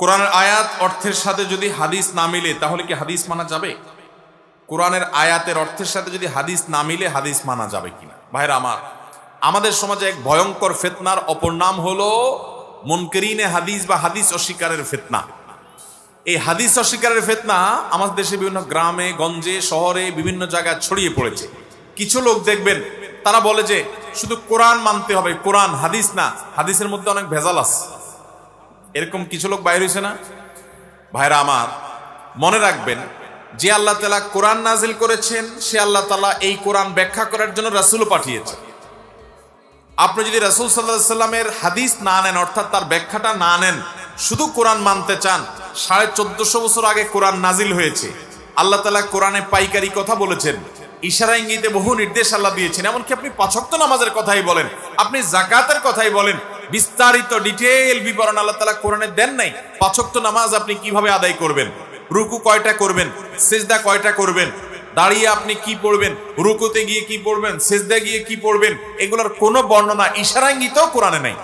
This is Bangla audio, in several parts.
কোরআনের আয়াত অর্থের সাথে যদি হাদিস না মিলে, তাহলে কি হাদিস মানা যাবে? কোরআনের আয়াতের অর্থের সাথে যদি হাদিস না মিলে, হাদিস মানা যাবে কিনা? ভাইরা আমার, আমাদের সমাজে এক ভয়ঙ্কর ফেতনার অপর নাম হলো মনকেরিনে হাদিস বা হাদিস অস্বীকারের ফেতনা। এই হাদিস অস্বীকারের ফেতনা আমাদের দেশে বিভিন্ন গ্রামে, গঞ্জে, শহরে, বিভিন্ন জায়গায় ছড়িয়ে পড়েছে। কিছু লোক দেখবেন, তারা বলে যে শুধু কোরআন মানতে হবে, কোরআন, হাদিস না, হাদিসের মধ্যে অনেক ভেজাল আছে। এরকম কিছু লোক বাইর হয়েছে না? ভাইরা আমার, মনে রাখবেন, যে আল্লাহ তালা কোরআন নাজিল করেছেন, সে আল্লাহ তালা এই কোরআন ব্যাখ্যা করার জন্য রাসুলও পাঠিয়েছেন আপনি যদি রাসুল সাল্লাহ সাল্লামের হাদিস না নেন, অর্থাৎ তার ব্যাখ্যাটা না নেন, শুধু কোরআন মানতে চান, সাড়ে চোদ্দশো বছর আগে কোরআন নাজিল হয়েছে। আল্লাহ তালা কোরআনে পাইকারি কথা বলেছেন, ইশারা ইঙ্গিতে বহু নির্দেশ আল্লাহ দিয়েছেন, এমনকি আপনি পাঁচক্ত নামাজের কথাই বলেন, আপনি জাকাতের কথাই বলেন বিস্তারিত ডিটেল বিবরণ আল্লাহ তালা কোরআনে দেন নাই। পাঁচক্ত নামাজ আপনি কীভাবে আদায় করবেন? রুকু কয়টা করবেন? সেজদা কয়টা করবেন? দাঁড়িয়ে আপনি কি পড়বেন? রুকুতে গিয়ে কি পড়বেন? সেজদা গিয়ে কি পড়বেন? এগুলোর কোনো বর্ণনা ইশারাঙ্গিত কোরআনে নাই।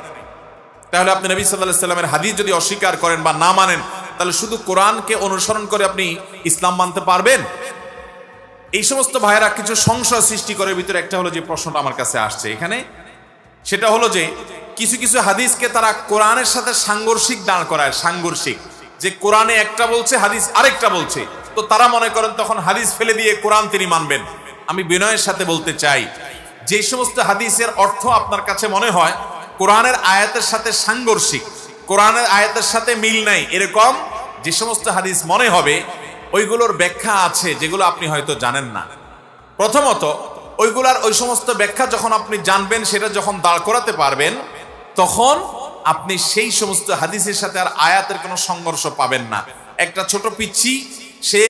তাহলে আপনি নবী সাল্লাহ সাল্লামের হাদিস যদি অস্বীকার করেন বা না মানেন, তাহলে শুধু কোরআনকে অনুসরণ করে আপনি ইসলাম মানতে পারবেন? এই সমস্ত ভাইয়েরা কিছু সংশয় সৃষ্টি করে ভিতরে একটা হলো যে প্রশ্নটা আমার কাছে আসছে এখানে। সেটা হলো যে কিছু কিছু হাদিসকে তারা কোরআনের সাথে সাংঘর্ষিক দাঁড় করায়, সাংঘর্ষিক। যে কোরআনে একটা বলছে, হাদিস আরেকটা বলছে। তো তারা মনে করেন তখন হাদিস ফেলে দিয়ে কোরআন তিনি মানবেন। আমি বিনয়ের সাথে বলতে চাই, যে সমস্ত হাদিসের অর্থ আপনার কাছে মনে হয়, কোরআনের আয়াতের সাথে সাংঘর্ষিক, কোরআনের আয়াতের সাথে মিল নাই, এরকম যে সমস্ত হাদিস মনে হবে, ওইগুলোর ব্যাখ্যা আছে যেগুলো আপনি হয়তো জানেন না। প্রথমত, ওইগুলার ওই সমস্ত ব্যাখ্যা যখন আপনি জানবেন, সেটা যখন দাঁড় করাতে পারবেন তখন আপনি সেই সমস্ত হাদিসের সাথে আর আয়াতের কোনো সংঘর্ষ পাবেন না। একটা ছোট পিচ্ছি, সে